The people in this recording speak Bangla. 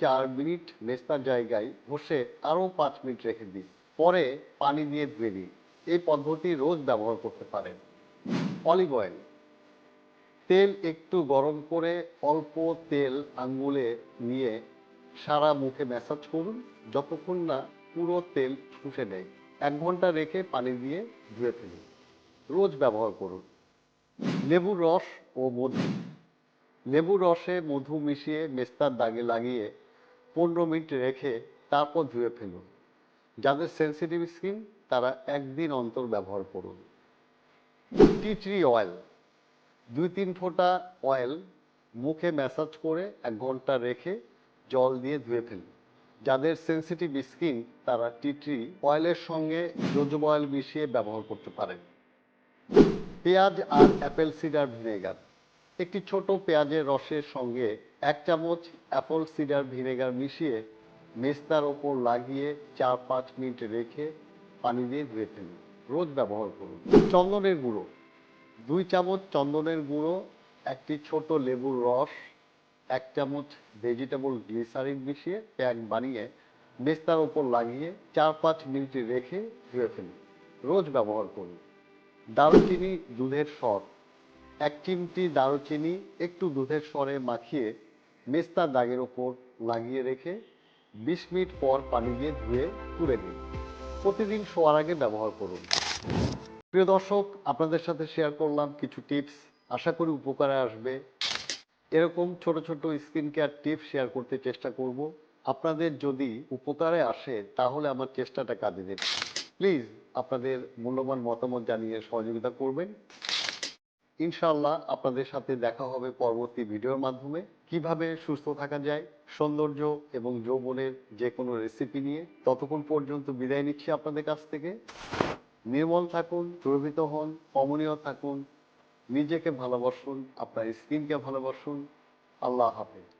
চার মিনিট মেস্তার জায়গায় ঘষে আরও পাঁচ মিনিট রেখে দিন পরে পানি দিয়ে ধুয়ে দিন এই পদ্ধতি রোজ ব্যবহার করতে পারেন। Olive oil. তেল একটু গরম করে অল্প তেল আঙ্গুলে নিয়ে সারা মুখে ম্যাসাজ করুন, যতক্ষণ না পুরো তেল শুষে নেয় এক ঘণ্টা রেখে পানি দিয়ে ধুয়ে ফেলুন। রোজ ব্যবহার করুন। লেবুর রস ও মধু। লেবুর রসে মধু মিশিয়ে মেস্তার দাগে লাগিয়ে পনেরো মিনিট রেখে তারপর ধুয়ে ফেলুন। যাদের সেনসিটিভ স্কিন তারা একদিন অন্তর ব্যবহার করুন। Tea tree oil. দুই তিন ফোঁটা অয়েল মুখে ম্যাসাজ করে এক ঘণ্টা রেখে জল দিয়ে ধুয়ে ফেলুন। যাদের সেনসিটিভ স্কিন তারা টি ট্রি অয়েলের সঙ্গে জোজোব অয়েল মিশিয়ে ব্যবহার করতে পারেন। পেঁয়াজ আর অ্যাপেল সিডার ভিনেগার। একটি ছোট পেঁয়াজের রসের সঙ্গে এক চামচ অ্যাপল সিডার ভিনেগার মিশিয়ে মেস্তার ওপর লাগিয়ে চার পাঁচ মিনিট রেখে পানি দিয়ে ধুয়ে ফেলুন। রোজ ব্যবহার করুন। চন্দনের গুঁড়ো। দুই চামচ চন্দনের গুঁড়ো, একটি ছোট লেবুর রস, এক চামচ ভেজিটেবল গ্লিসারিন মিশিয়ে প্যাক বানিয়ে মেস্তার ওপর লাগিয়ে চার পাঁচ মিনিট রেখে ধুয়ে ফেলুন। রোজ ব্যবহার করুন। দারুচিনি, দুধের স্বর এক চিমটি দারুচিনি একটু দুধের স্বরে মাখিয়ে মেস্তার দাগের ওপর লাগিয়ে রেখে বিশ মিনিট পর পানি দিয়ে ধুয়ে তুলে দিন প্রতিদিন শোয়ার আগে ব্যবহার করুন। প্রিয় দর্শক, আপনাদের সাথে শেয়ার করলাম কিছু টিপস আশা করি উপকারে আসবে। এরকম ছোট ছোট স্কিন কেয়ার টিপস শেয়ার করতে চেষ্টা করব। আপনাদের যদি উপকারে আসে, তাহলে আমার চেষ্টাটা কাজে দেবে। প্লিজ আপনাদের মূল্যবান মতামত জানিয়ে সহযোগিতা করবেন। ইনশাআল্লাহ আপনাদের সাথে দেখা হবে পরবর্তী ভিডিওর মাধ্যমে। কীভাবে সুস্থ থাকা যায়, সৌন্দর্য এবং যৌবনের যে কোনো রেসিপি নিয়ে ততক্ষণ পর্যন্ত বিদায় নিচ্ছি আপনাদের কাছ থেকে। নির্মল থাকুন প্রভৃত হন কমনীয় থাকুন, নিজেকে ভালোবাসুন, আপনার স্কিনকে ভালোবাসুন। আল্লাহ হাফেজ।